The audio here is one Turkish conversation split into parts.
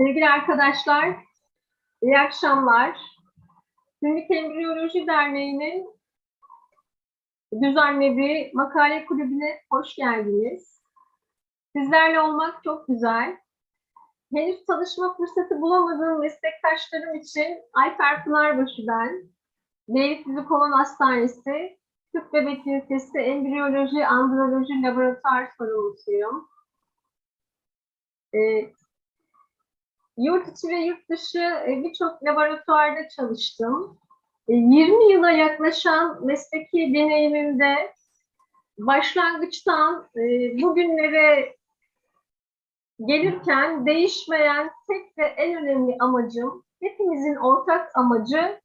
Sevgili arkadaşlar, iyi akşamlar. Klinik Embriyoloji Derneği'nin düzenlediği makale kulübüne hoş geldiniz. Sizlerle olmak çok güzel. Henüz tanışma fırsatı bulamadığım meslektaşlarım için Ayfer Pınarbaşı ben. Beylikdüzü Kovan Hastanesi Tıp Bebek Ünitesi Embriyoloji Androloji Laboratuvar sorumlusuyum. Ee, Yurt içi ve yurt dışı e, birçok laboratuvarda çalıştım. E, 20 yıla yaklaşan mesleki deneyimimde başlangıçtan e, bugünlere gelirken değişmeyen tek ve en önemli amacım, hepimizin ortak amacı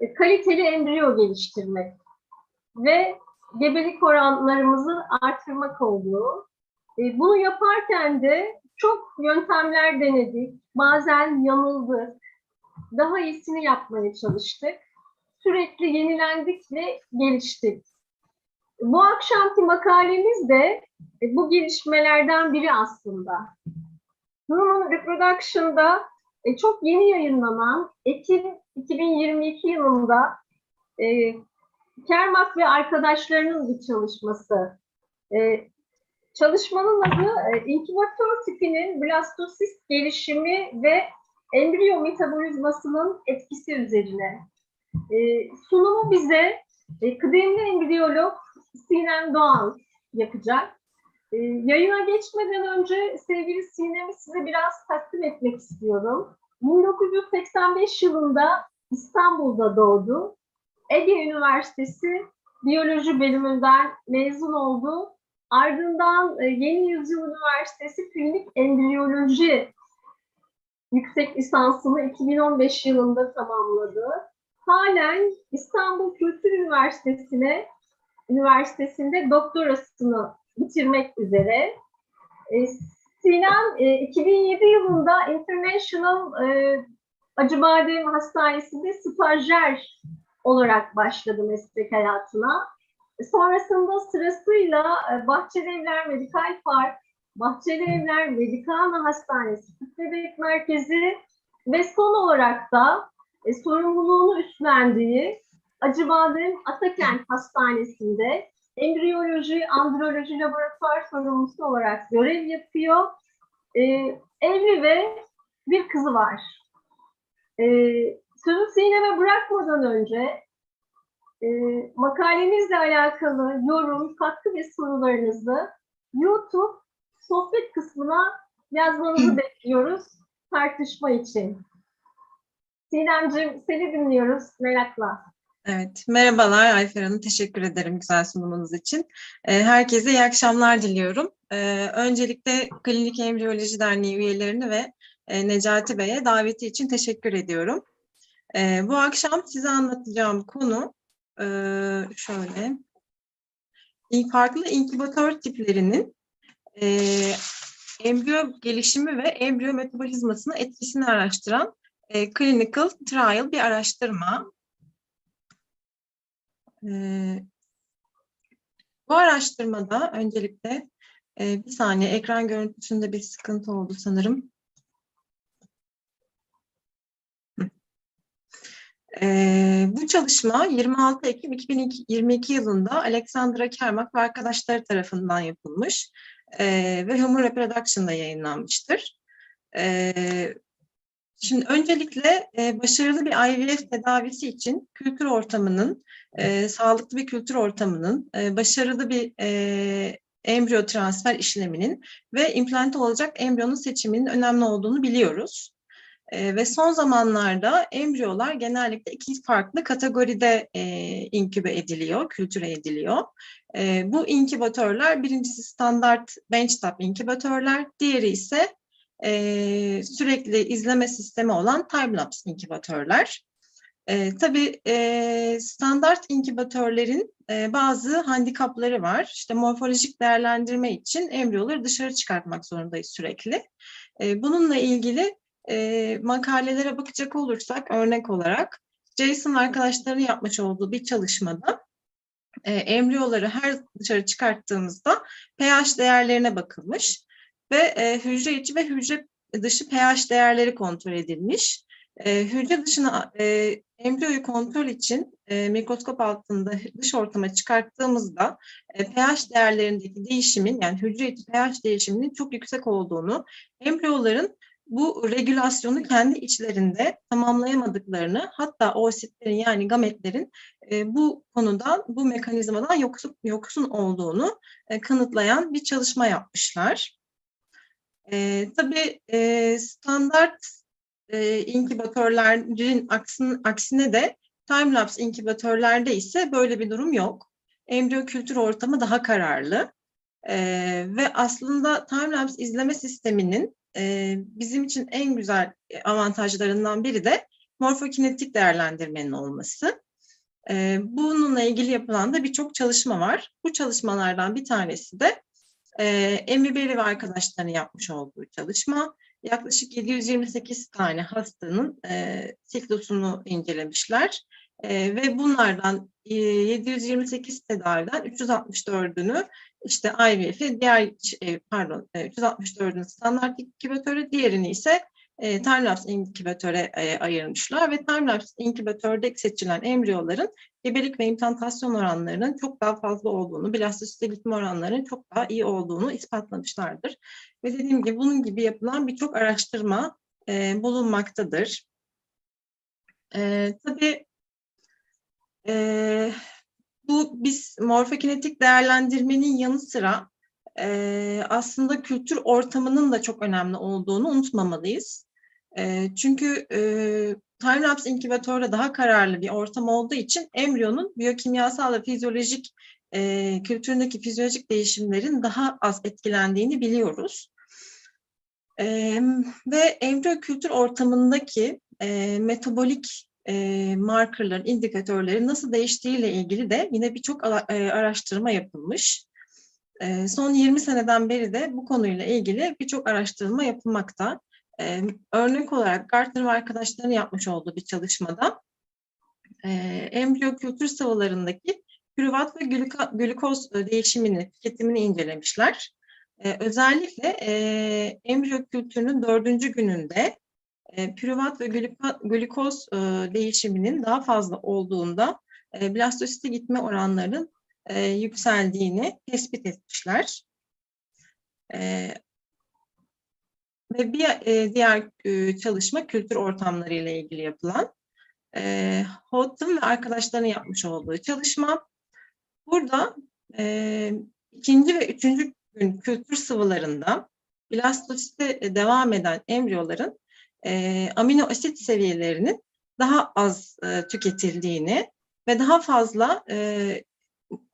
e, kaliteli embriyo geliştirmek ve gebelik oranlarımızı artırmak olduğu. E, Bunu yaparken de çok yöntemler denedik. Bazen yanıldık. Daha iyisini yapmaya çalıştık. Sürekli yenilendik ve geliştik. Bu akşamki makalemiz de e, bu gelişmelerden biri aslında. Human Reproduction'da e, çok yeni yayınlanan Ekim 2022 yılında e, Kermak ve arkadaşlarının bir çalışması. E, Çalışmanın adı e, inkübatör tipinin blastosist gelişimi ve embriyo metabolizmasının etkisi üzerine. E, sunumu bize e, kıdemli embriyolog Sinem Doğan yapacak. E, yayına geçmeden önce sevgili Sinem'i size biraz takdim etmek istiyorum. 1985 yılında İstanbul'da doğdu. Ege Üniversitesi Biyoloji bölümünden mezun oldu Ardından e, Yeni Yüzyıl Üniversitesi Klinik Embriyoloji yüksek lisansını 2015 yılında tamamladı. Halen İstanbul Kültür Üniversitesi'ne Üniversitesi'nde doktorasını bitirmek üzere. E, Sinem e, 2007 yılında International e, Acıbadem Hastanesi'nde stajyer olarak başladı meslek hayatına. Sonrasında sırasıyla e, Bahçeli Evler Medikal Park, Bahçeli Evler Medikana Hastanesi Tıp Bebek Merkezi ve son olarak da e, sorumluluğunu üstlendiği Acıbadem Atakent Hastanesi'nde embriyoloji, androloji laboratuvar sorumlusu olarak görev yapıyor. E, evli ve bir kızı var. E, sözü Sinem'e bırakmadan önce e, makalemizle alakalı yorum, katkı ve sorularınızı YouTube sohbet kısmına yazmanızı bekliyoruz tartışma için. Sinemciğim seni dinliyoruz merakla. Evet, merhabalar Ayfer Hanım. Teşekkür ederim güzel sunumunuz için. Herkese iyi akşamlar diliyorum. Öncelikle Klinik Embriyoloji Derneği üyelerini ve Necati Bey'e daveti için teşekkür ediyorum. Bu akşam size anlatacağım konu ee, şöyle farklı inkübatör tiplerinin e, embriyo gelişimi ve embriyo metabolizmasına etkisini araştıran e, clinical trial bir araştırma. E, bu araştırmada öncelikle e, bir saniye ekran görüntüsünde bir sıkıntı oldu sanırım. Ee, bu çalışma 26 Ekim 2022 yılında Alexandra Kermak ve arkadaşları tarafından yapılmış e, ve Human Reproduction'da yayınlanmıştır. E, şimdi öncelikle e, başarılı bir IVF tedavisi için kültür ortamının, e, sağlıklı bir kültür ortamının, e, başarılı bir e, embriyo transfer işleminin ve implante olacak embriyonun seçiminin önemli olduğunu biliyoruz. E, ve son zamanlarda embriyolar genellikle iki farklı kategoride e, inkübe ediliyor, kültüre ediliyor. E, bu inkübatörler birincisi standart benchtop inkübatörler, diğeri ise e, sürekli izleme sistemi olan timelapse inkübatörler. E, tabii e, standart inkübatörlerin e, bazı handikapları var. İşte morfolojik değerlendirme için embriyoları dışarı çıkartmak zorundayız sürekli. E, bununla ilgili e, makalelere bakacak olursak örnek olarak Jason arkadaşlarının yapmış olduğu bir çalışmada e, embriyoları her dışarı çıkarttığımızda pH değerlerine bakılmış ve e, hücre içi ve hücre dışı pH değerleri kontrol edilmiş. E, hücre dışına e, embriyoyu kontrol için e, mikroskop altında dış ortama çıkarttığımızda e, pH değerlerindeki değişimin yani hücre içi pH değişiminin çok yüksek olduğunu, embriyoların bu regülasyonu kendi içlerinde tamamlayamadıklarını hatta oositlerin yani gametlerin e, bu konudan, bu mekanizmadan yoksun, yoksun olduğunu e, kanıtlayan bir çalışma yapmışlar. E, tabii e, standart e, inkübatörlerin aksin, aksine de timelapse inkübatörlerde ise böyle bir durum yok. Embriyo kültür ortamı daha kararlı. E, ve aslında timelapse izleme sisteminin e, bizim için en güzel avantajlarından biri de morfokinetik değerlendirmenin olması. E, bununla ilgili yapılan da birçok çalışma var. Bu çalışmalardan bir tanesi de e, Beri ve arkadaşlarının yapmış olduğu çalışma. Yaklaşık 728 tane hastanın e, siklusunu incelemişler. E, ve bunlardan e, 728 tedaviden 364'ünü işte IVF'i, diğer e, pardon e, 364'ünü standart inkübatöre, diğerini ise e, timelapse inkübatöre e, ayırmışlar ve timelapse inkübatörde seçilen embriyoların gebelik ve implantasyon oranlarının çok daha fazla olduğunu, blastosite gitme oranlarının çok daha iyi olduğunu ispatlamışlardır. Ve dediğim gibi bunun gibi yapılan birçok araştırma e, bulunmaktadır. E, tabii e, bu biz morfokinetik değerlendirmenin yanı sıra e, aslında kültür ortamının da çok önemli olduğunu unutmamalıyız. E, çünkü e, timelapse inkübatörde daha kararlı bir ortam olduğu için embriyonun biyokimyasal ve fizyolojik e, kültüründeki fizyolojik değişimlerin daha az etkilendiğini biliyoruz. E, ve embriyo kültür ortamındaki e, metabolik e, markerların, indikatörlerin nasıl değiştiğiyle ilgili de yine birçok araştırma yapılmış. E, son 20 seneden beri de bu konuyla ilgili birçok araştırma yapılmakta. E, örnek olarak Gartner ve arkadaşlarının yapmış olduğu bir çalışmada e, embriyo kültür sıvılarındaki pürüvat ve glükoz değişimini, tüketimini incelemişler. E, özellikle e, embriyo kültürünün dördüncü gününde e, pürüvat ve glikoz e, değişiminin daha fazla olduğunda e, blastosite gitme oranlarının e, yükseldiğini tespit etmişler. E, ve bir diğer çalışma kültür ortamları ile ilgili yapılan e, Houghton ve arkadaşlarının yapmış olduğu çalışma. Burada ikinci ve üçüncü gün kültür sıvılarında blastosite devam eden embriyoların e, amino asit seviyelerinin daha az e, tüketildiğini ve daha fazla e,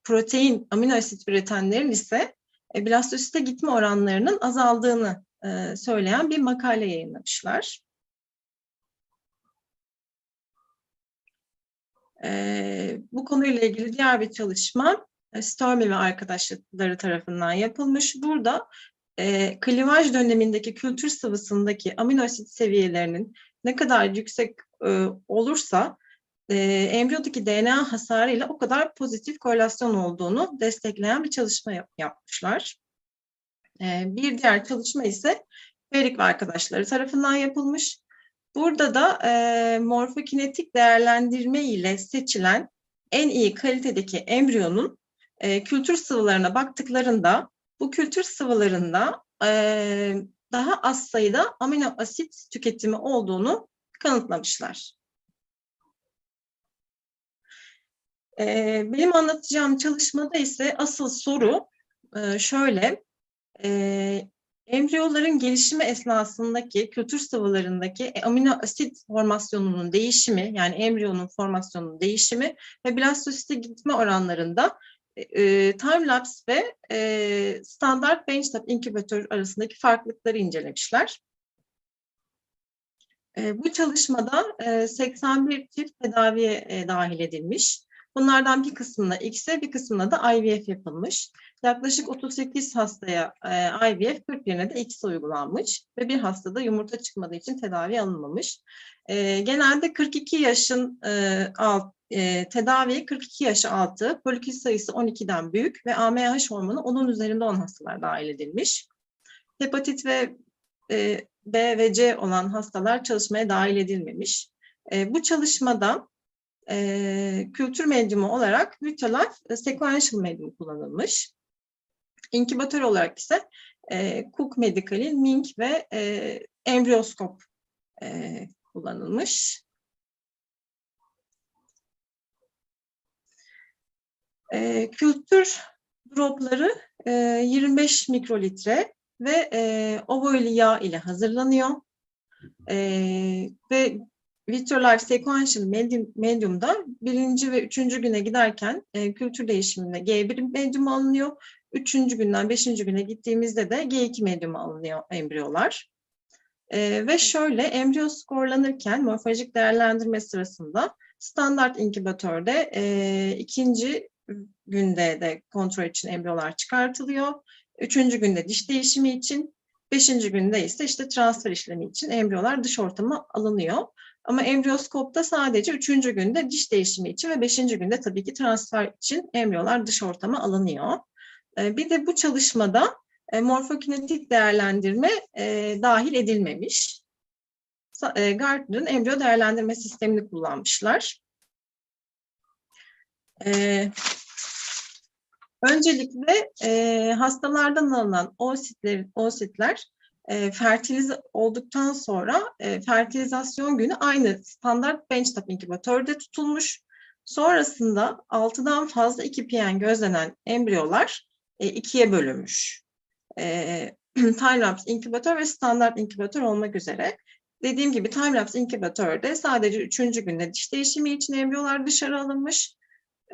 protein, amino asit üretenlerin ise e, blastosite gitme oranlarının azaldığını e, söyleyen bir makale yayınlamışlar. E, bu konuyla ilgili diğer bir çalışma e, Stormy ve arkadaşları tarafından yapılmış. Burada e, klivaj dönemindeki kültür sıvısındaki amino asit seviyelerinin ne kadar yüksek e, olursa e, embriyodaki DNA hasarıyla o kadar pozitif korelasyon olduğunu destekleyen bir çalışma yap yapmışlar. E, bir diğer çalışma ise Ferik ve arkadaşları tarafından yapılmış. Burada da e, morfokinetik değerlendirme ile seçilen en iyi kalitedeki embriyonun e, kültür sıvılarına baktıklarında bu kültür sıvılarında e, daha az sayıda amino asit tüketimi olduğunu kanıtlamışlar. E, benim anlatacağım çalışmada ise asıl soru e, şöyle, e, embriyoların gelişimi esnasındaki kültür sıvılarındaki amino asit formasyonunun değişimi, yani embriyonun formasyonunun değişimi ve blastosite gitme oranlarında e, timelapse ve e, standart benchtop inkübatör arasındaki farklılıkları incelemişler. E, bu çalışmada e, 81 çift tedaviye e, dahil edilmiş. Bunlardan bir kısmına X'e bir kısmına da IVF yapılmış. Yaklaşık 38 hastaya e, IVF, 41'ine de X uygulanmış ve bir hastada yumurta çıkmadığı için tedavi alınmamış. E, genelde 42 yaşın e, alt, e, tedaviye 42 yaş altı, polikist sayısı 12'den büyük ve AMH hormonu onun üzerinde olan hastalar dahil edilmiş. Hepatit ve e, B ve C olan hastalar çalışmaya dahil edilmemiş. E, bu çalışmada e, kültür medyumu olarak Vitalife Sequential Medium kullanılmış. İnkübatör olarak ise e, Cook Medical'in Mink ve e, embriyoskop e, kullanılmış. E, kültür dropları e, 25 mikrolitre ve e, ovoili yağ ile hazırlanıyor. E, ve Vitrolife Sequential Medium, Medium'da birinci ve üçüncü güne giderken e, kültür değişiminde G1 medyum alınıyor. Üçüncü günden beşinci güne gittiğimizde de G2 medyum alınıyor embriyolar. E, ve şöyle embriyo skorlanırken morfolojik değerlendirme sırasında standart inkübatörde e, ikinci günde de kontrol için embriyolar çıkartılıyor. Üçüncü günde diş değişimi için, beşinci günde ise işte transfer işlemi için embriyolar dış ortama alınıyor. Ama embriyoskopta sadece üçüncü günde diş değişimi için ve beşinci günde tabii ki transfer için embriyolar dış ortama alınıyor. Ee, Bir de bu çalışmada e, morfokinetik değerlendirme e, dahil edilmemiş. E, Gardner'ın embriyo değerlendirme sistemini kullanmışlar. Öncelikle e, hastalardan alınan oositler, oositler e, fertilize olduktan sonra e, fertilizasyon günü aynı standart benchtop inkübatörde tutulmuş. Sonrasında 6'dan fazla 2 PN gözlenen embriyolar e, ikiye bölünmüş. E, timelapse inkübatör ve standart inkübatör olmak üzere. Dediğim gibi timelapse inkübatörde sadece 3. günde diş değişimi için embriyolar dışarı alınmış.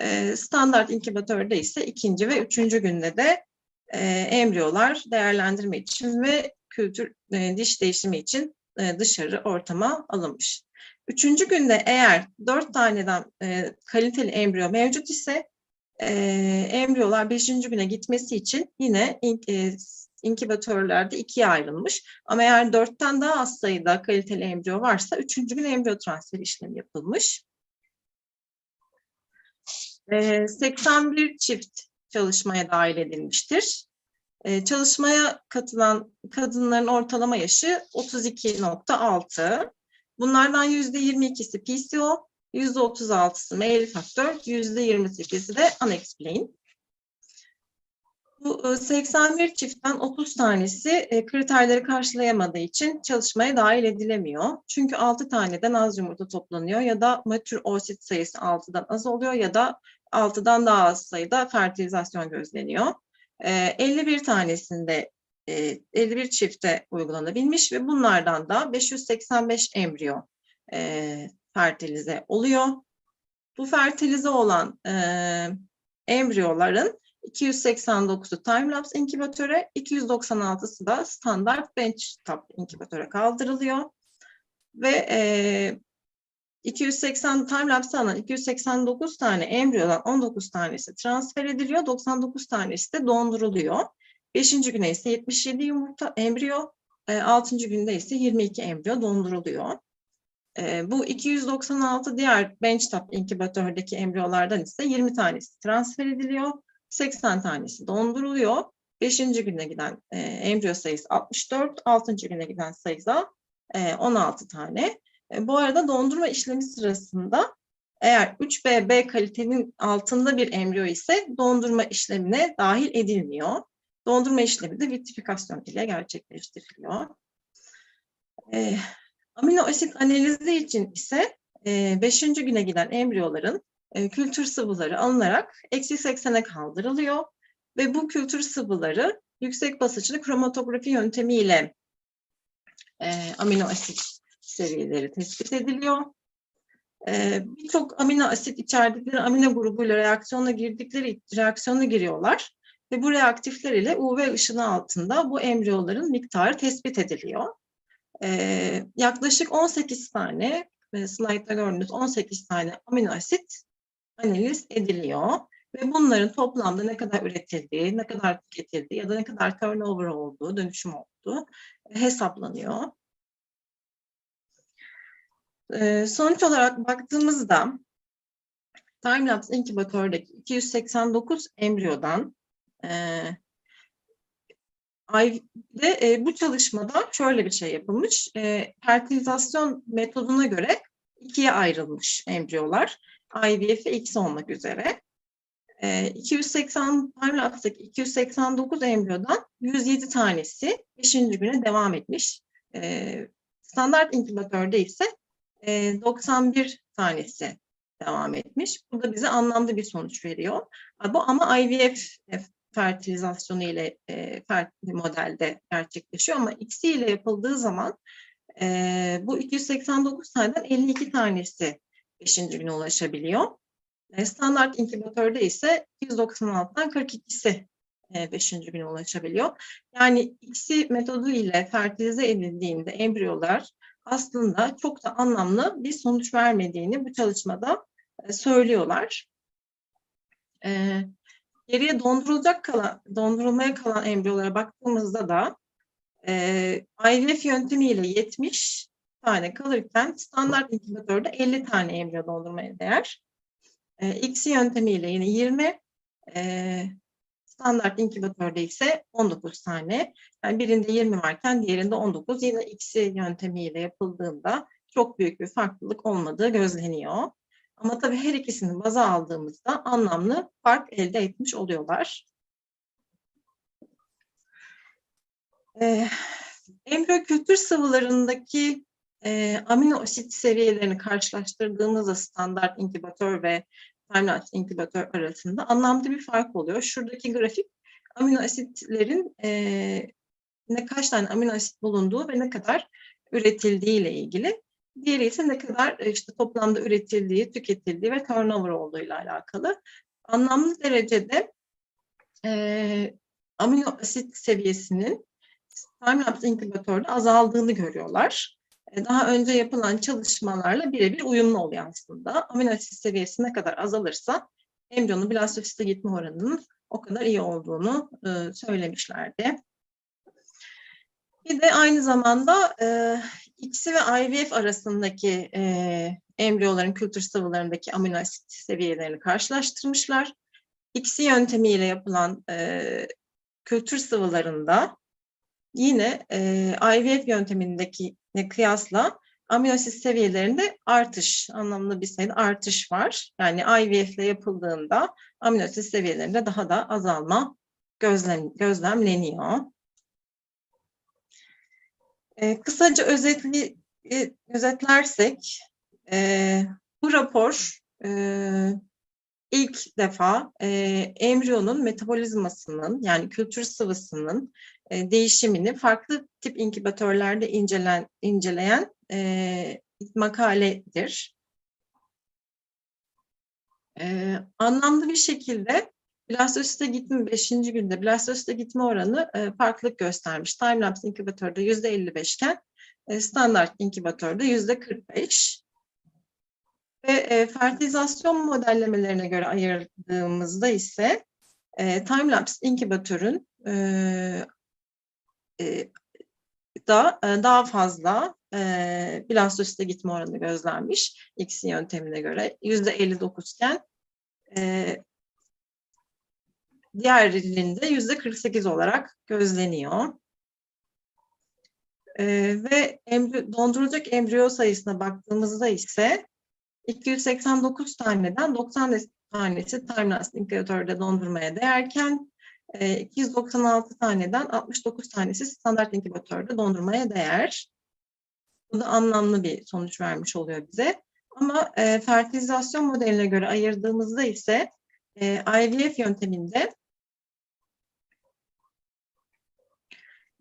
E, standart inkübatörde ise ikinci ve üçüncü günde de e, embriyolar değerlendirme için ve kültür e, diş değişimi için e, dışarı ortama alınmış. Üçüncü günde eğer dört taneden e, kaliteli embriyo mevcut ise e, embriyolar beşinci güne gitmesi için yine in, e, inkübatörlerde ikiye ayrılmış. Ama eğer dörtten daha az sayıda kaliteli embriyo varsa üçüncü gün embriyo transferi işlemi yapılmış. E, 81 çift çalışmaya dahil edilmiştir. E, çalışmaya katılan kadınların ortalama yaşı 32.6. Bunlardan %22'si PCO, %36'sı male faktör, %28'i de unexplained. Bu e, 81 çiftten 30 tanesi e, kriterleri karşılayamadığı için çalışmaya dahil edilemiyor. Çünkü 6 taneden az yumurta toplanıyor ya da matür oosit sayısı 6'dan az oluyor ya da 6'dan daha az sayıda fertilizasyon gözleniyor. E, 51 tanesinde e, 51 çifte uygulanabilmiş ve bunlardan da 585 embriyo e, fertilize oluyor. Bu fertilize olan e, embriyoların 289'u timelapse inkübatöre, 296'sı da standart benchtop inkübatöre kaldırılıyor. Ve e, 280 timelapse alan 289 tane embriyodan 19 tanesi transfer ediliyor, 99 tanesi de donduruluyor. 5. güne ise 77 yumurta embriyo, 6. günde ise 22 embriyo donduruluyor. E, bu 296 diğer benchtop inkübatördeki embriyolardan ise 20 tanesi transfer ediliyor. 80 tanesi donduruluyor. 5. güne giden e, embriyo sayısı 64, 6. güne giden sayısı da e, 16 tane. E, bu arada dondurma işlemi sırasında eğer 3BB kalitenin altında bir embriyo ise dondurma işlemine dahil edilmiyor. Dondurma işlemi de vitrifikasyon ile gerçekleştiriliyor. E, amino asit analizi için ise 5. E, güne giden embriyoların e, kültür sıvıları alınarak eksi 80'e kaldırılıyor ve bu kültür sıvıları yüksek basınçlı kromatografi yöntemiyle e, amino asit seviyeleri tespit ediliyor. E, Birçok amino asit içerdikleri amino grubuyla reaksiyona girdikleri reaksiyona giriyorlar ve bu reaktifler ile UV ışını altında bu embriyoların miktarı tespit ediliyor. E, yaklaşık 18 tane, e, slaytta gördüğünüz 18 tane amino asit analiz ediliyor ve bunların toplamda ne kadar üretildiği, ne kadar tüketildiği ya da ne kadar turnover olduğu, dönüşüm olduğu hesaplanıyor. Ee, sonuç olarak baktığımızda timelapse inkübatördeki 289 embriyodan e, e, bu çalışmada şöyle bir şey yapılmış. E, fertilizasyon metoduna göre ikiye ayrılmış embriyolar. IVF X olmak üzere. E, 280 timelapse'deki 289 embriyodan 107 tanesi 5. güne devam etmiş. E, standart inkübatörde ise e, 91 tanesi devam etmiş. Bu da bize anlamlı bir sonuç veriyor. Bu ama IVF fertilizasyonu ile e, modelde gerçekleşiyor ama ikisi ile yapıldığı zaman e, bu 289 taneden 52 tanesi 5. güne ulaşabiliyor. E, standart inkübatörde ise 296'dan 42'si 5. güne ulaşabiliyor. Yani ikisi metodu ile fertilize edildiğinde embriyolar aslında çok da anlamlı bir sonuç vermediğini bu çalışmada e, söylüyorlar. E, geriye dondurulacak kalan, dondurulmaya kalan embriyolara baktığımızda da e, IVF yöntemiyle 70 tane kalırken standart inkübatörde 50 tane embriyo dondurmaya değer. X yöntemiyle yine 20, e, standart inkübatörde ise 19 tane. Yani birinde 20 varken diğerinde 19. Yine X yöntemiyle yapıldığında çok büyük bir farklılık olmadığı gözleniyor. Ama tabii her ikisini baza aldığımızda anlamlı fark elde etmiş oluyorlar. Ee, embriyo kültür sıvılarındaki e, amino asit seviyelerini karşılaştırdığımızda standart inkübatör ve timelapse inkübatör arasında anlamlı bir fark oluyor. Şuradaki grafik amino asitlerin e, ne kaç tane amino asit bulunduğu ve ne kadar üretildiği ile ilgili. Diğeri ise ne kadar e, işte toplamda üretildiği, tüketildiği ve turnover olduğuyla alakalı. Anlamlı derecede e, amino asit seviyesinin timelapse inkübatörde azaldığını görüyorlar. Daha önce yapılan çalışmalarla birebir uyumlu oluyor aslında. Amino asit seviyesi ne kadar azalırsa embriyonun blastosiste gitme oranının o kadar iyi olduğunu e, söylemişlerdi. Bir de aynı zamanda e, X'i ve IVF arasındaki e, embriyoların kültür sıvılarındaki amino asit seviyelerini karşılaştırmışlar. X'i yöntemiyle yapılan e, kültür sıvılarında yine e, IVF yöntemindeki kıyasla amino asit seviyelerinde artış, anlamlı bir sayıda artış var. Yani IVF ile yapıldığında amino asit seviyelerinde daha da azalma gözlem, gözlemleniyor. E, kısaca özetli, e, özetlersek, e, bu rapor e, ilk defa e, embriyonun metabolizmasının yani kültür sıvısının e, değişimini farklı tip inkübatörlerde incelen, inceleyen e, makaledir. E, anlamlı bir şekilde blastosite gitme 5. günde blastosite gitme oranı e, farklılık göstermiş. Timelapse inkübatörde %55 iken e, standart inkübatörde %45. Ve e, fertilizasyon modellemelerine göre ayırdığımızda ise e, timelapse inkübatörün e, da e, daha fazla e, blastosite gitme oranı gözlenmiş X yöntemine göre. %59 iken e, diğerlerinde %48 olarak gözleniyor. E, ve embriyo, dondurulacak embriyo sayısına baktığımızda ise 289 taneden 90 tanesi timelapse inkübatörde dondurmaya değerken 296 taneden 69 tanesi standart inkübatörde dondurmaya değer. Bu da anlamlı bir sonuç vermiş oluyor bize. Ama e, fertilizasyon modeline göre ayırdığımızda ise e, IVF yönteminde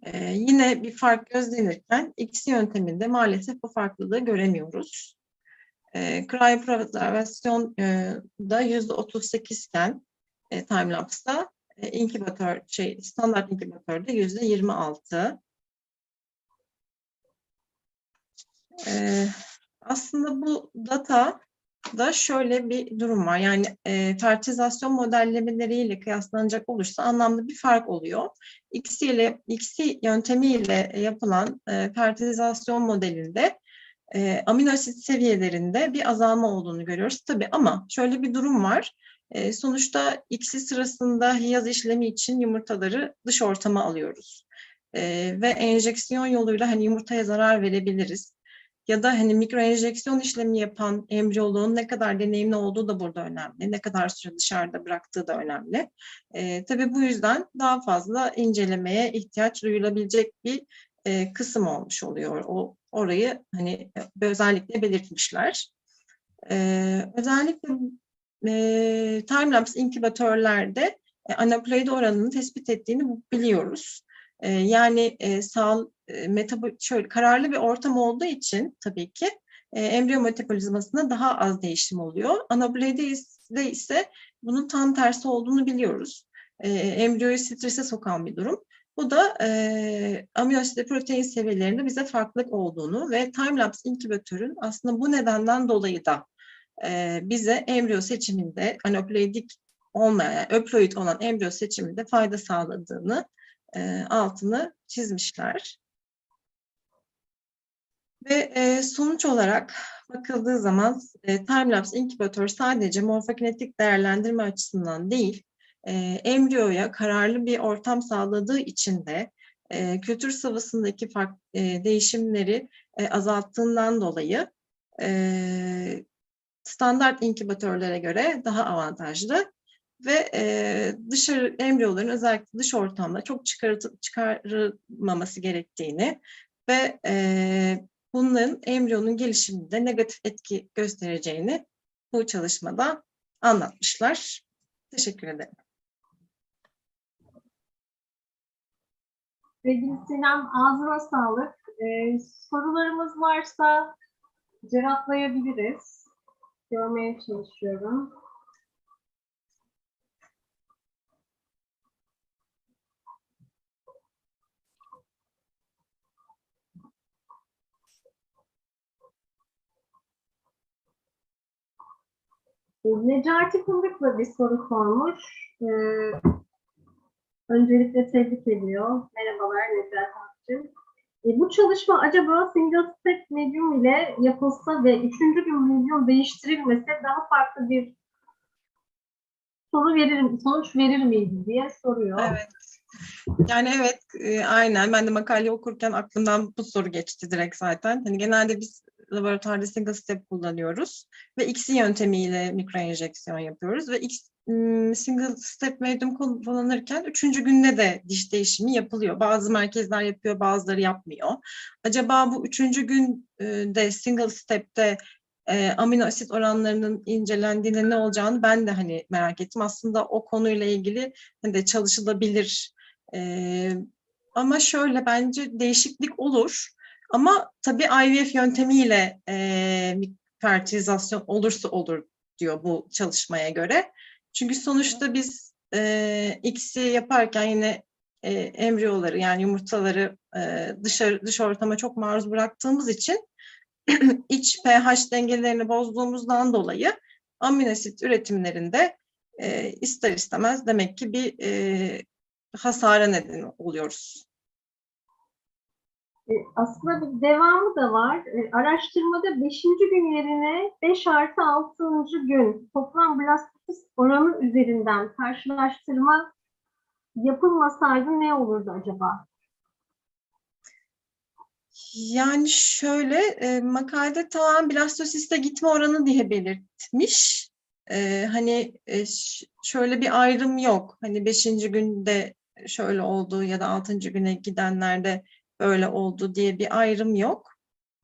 e, yine bir fark gözlenirken X yönteminde maalesef bu farklılığı göremiyoruz. E, cryopreservasyonda %38 iken e, timelapse'da e, şey standart inkübatörde yüzde 26. Ee, aslında bu data da şöyle bir durum var. Yani e, fertilizasyon modellemeleriyle kıyaslanacak olursa anlamlı bir fark oluyor. X'i ile X'i yöntemiyle yapılan e, fertilizasyon modelinde e, amino asit seviyelerinde bir azalma olduğunu görüyoruz. Tabii ama şöyle bir durum var. E, sonuçta X'i sırasında hiyaz işlemi için yumurtaları dış ortama alıyoruz. Ee, ve enjeksiyon yoluyla hani yumurtaya zarar verebiliriz. Ya da hani mikro enjeksiyon işlemi yapan embriyoloğun ne kadar deneyimli olduğu da burada önemli. Ne kadar süre dışarıda bıraktığı da önemli. Ee, tabii bu yüzden daha fazla incelemeye ihtiyaç duyulabilecek bir e, kısım olmuş oluyor. O orayı hani e, özellikle belirtmişler. Ee, özellikle e, timelapse inkübatörlerde e, anaploid oranını tespit ettiğini biliyoruz. E, yani e, sağ e, şöyle kararlı bir ortam olduğu için tabii ki e, embriyo metabolizmasında daha az değişim oluyor. Anaploid'de ise, ise bunun tam tersi olduğunu biliyoruz. E, embriyoyu strese sokan bir durum. Bu da e, amino asit ve protein seviyelerinde bize farklılık olduğunu ve timelapse inkübatörün aslında bu nedenden dolayı da e, bize embriyo seçiminde anaploidik olmayan, yani öploid olan embriyo seçiminde fayda sağladığını e, altını çizmişler. Ve e, sonuç olarak bakıldığı zaman e, timelapse inkübatör sadece morfokinetik değerlendirme açısından değil, e, embriyoya kararlı bir ortam sağladığı için de e, kültür sıvısındaki fark, e, değişimleri e, azalttığından dolayı e, standart inkübatörlere göre daha avantajlı ve e, dışarı embriyoların özellikle dış ortamda çok çıkarı, çıkarılmaması gerektiğini ve e, bunların embriyonun gelişiminde negatif etki göstereceğini bu çalışmada anlatmışlar. Teşekkür ederim. Sevgili Sinem ağzına sağlık. Ee, sorularımız varsa cevaplayabiliriz. Görmeye çalışıyorum. Ee, Necati Fındık'la bir soru sormuş. Ee, öncelikle tebrik ediyor. Merhabalar Necati Akçı. E, bu çalışma acaba single step medium ile yapılsa ve üçüncü gün medium değiştirilmese daha farklı bir soru verir, sonuç verir miydi diye soruyor. Evet. Yani evet, e, aynen. Ben de makale okurken aklımdan bu soru geçti direkt zaten. Hani genelde biz laboratuvarda single step kullanıyoruz ve X yöntemiyle mikroenjeksiyon yapıyoruz ve X single step medium kullanırken üçüncü günde de diş değişimi yapılıyor. Bazı merkezler yapıyor, bazıları yapmıyor. Acaba bu üçüncü günde single step'te e, amino asit oranlarının incelendiğinde ne olacağını ben de hani merak ettim. Aslında o konuyla ilgili hani de çalışılabilir. E, ama şöyle bence değişiklik olur. Ama tabii IVF yöntemiyle e, fertilizasyon olursa olur diyor bu çalışmaya göre. Çünkü sonuçta biz e, X'i yaparken yine e, embriyoları yani yumurtaları e, dışarı dış ortama çok maruz bıraktığımız için iç pH dengelerini bozduğumuzdan dolayı amino asit üretimlerinde e, ister istemez demek ki bir e, hasara neden oluyoruz. E, aslında bir devamı da var. E, araştırmada 5. gün yerine 5 artı 6. gün toplam blastopist oranı üzerinden karşılaştırma yapılmasaydı ne olurdu acaba? Yani şöyle e, makalede tamam blastosiste gitme oranı diye belirtmiş. E, hani e, şöyle bir ayrım yok. Hani beşinci günde şöyle oldu ya da altıncı güne gidenlerde böyle oldu diye bir ayrım yok.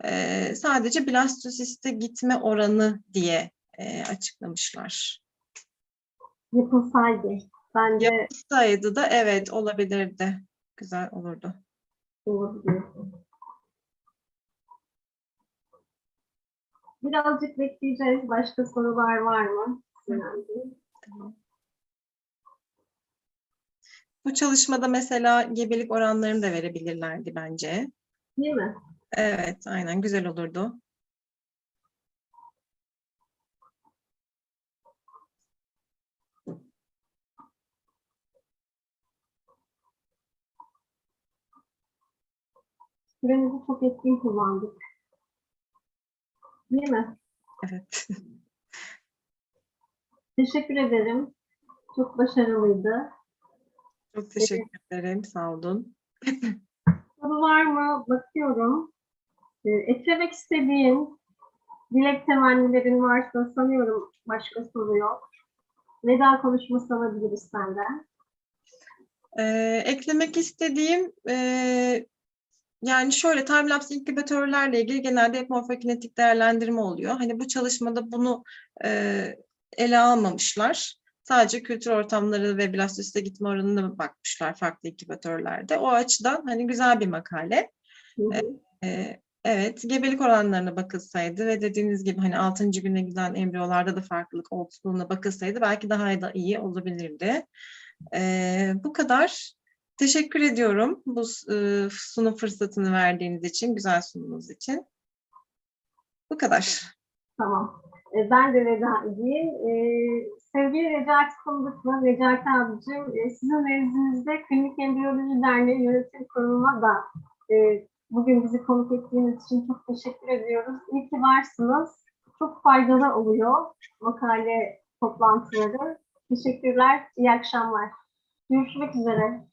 E, sadece blastosiste gitme oranı diye e, açıklamışlar. Yapılsaydı. Bence Sayıdı da evet olabilirdi. Güzel olurdu. diyorsun. Birazcık bekleyeceğiz. Başka sorular var mı? Bu çalışmada mesela gebelik oranlarını da verebilirlerdi bence. Değil mi? Evet, aynen güzel olurdu. Süremizi çok etkin kullandık. Değil mi? Evet. Teşekkür ederim. Çok başarılıydı. Çok teşekkür ederim. Sağ olun. Soru var mı? Bakıyorum. Eklemek istediğin dilek temennilerin varsa sanıyorum başka soru yok. Veda konuşması alabiliriz senden. Ee, eklemek istediğim e, yani şöyle timelapse inkübatörlerle ilgili genelde hep morfokinetik değerlendirme oluyor. Hani bu çalışmada bunu e, ele almamışlar. Sadece kültür ortamları ve blastosite gitme oranına bakmışlar farklı inkübatörlerde. O açıdan hani güzel bir makale. Hı hı. Ee, evet, gebelik oranlarına bakılsaydı ve dediğiniz gibi hani 6. güne giden embriyolarda da farklılık olduğuna bakılsaydı belki daha da iyi olabilirdi. Ee, bu kadar. Teşekkür ediyorum bu e, sunum fırsatını verdiğiniz için, güzel sunumunuz için. Bu kadar. Tamam. Ee, Ben de veda edeyim. Ee, sevgili Recati Fındıklı, Recati abicim, e, sizin nezdinizde Klinik Embriyoloji Derneği Yönetim Kurulu'na da e, bugün bizi konuk ettiğiniz için çok teşekkür ediyoruz. İyi ki varsınız. Çok faydalı oluyor makale toplantıları. Teşekkürler, iyi akşamlar. Görüşmek üzere.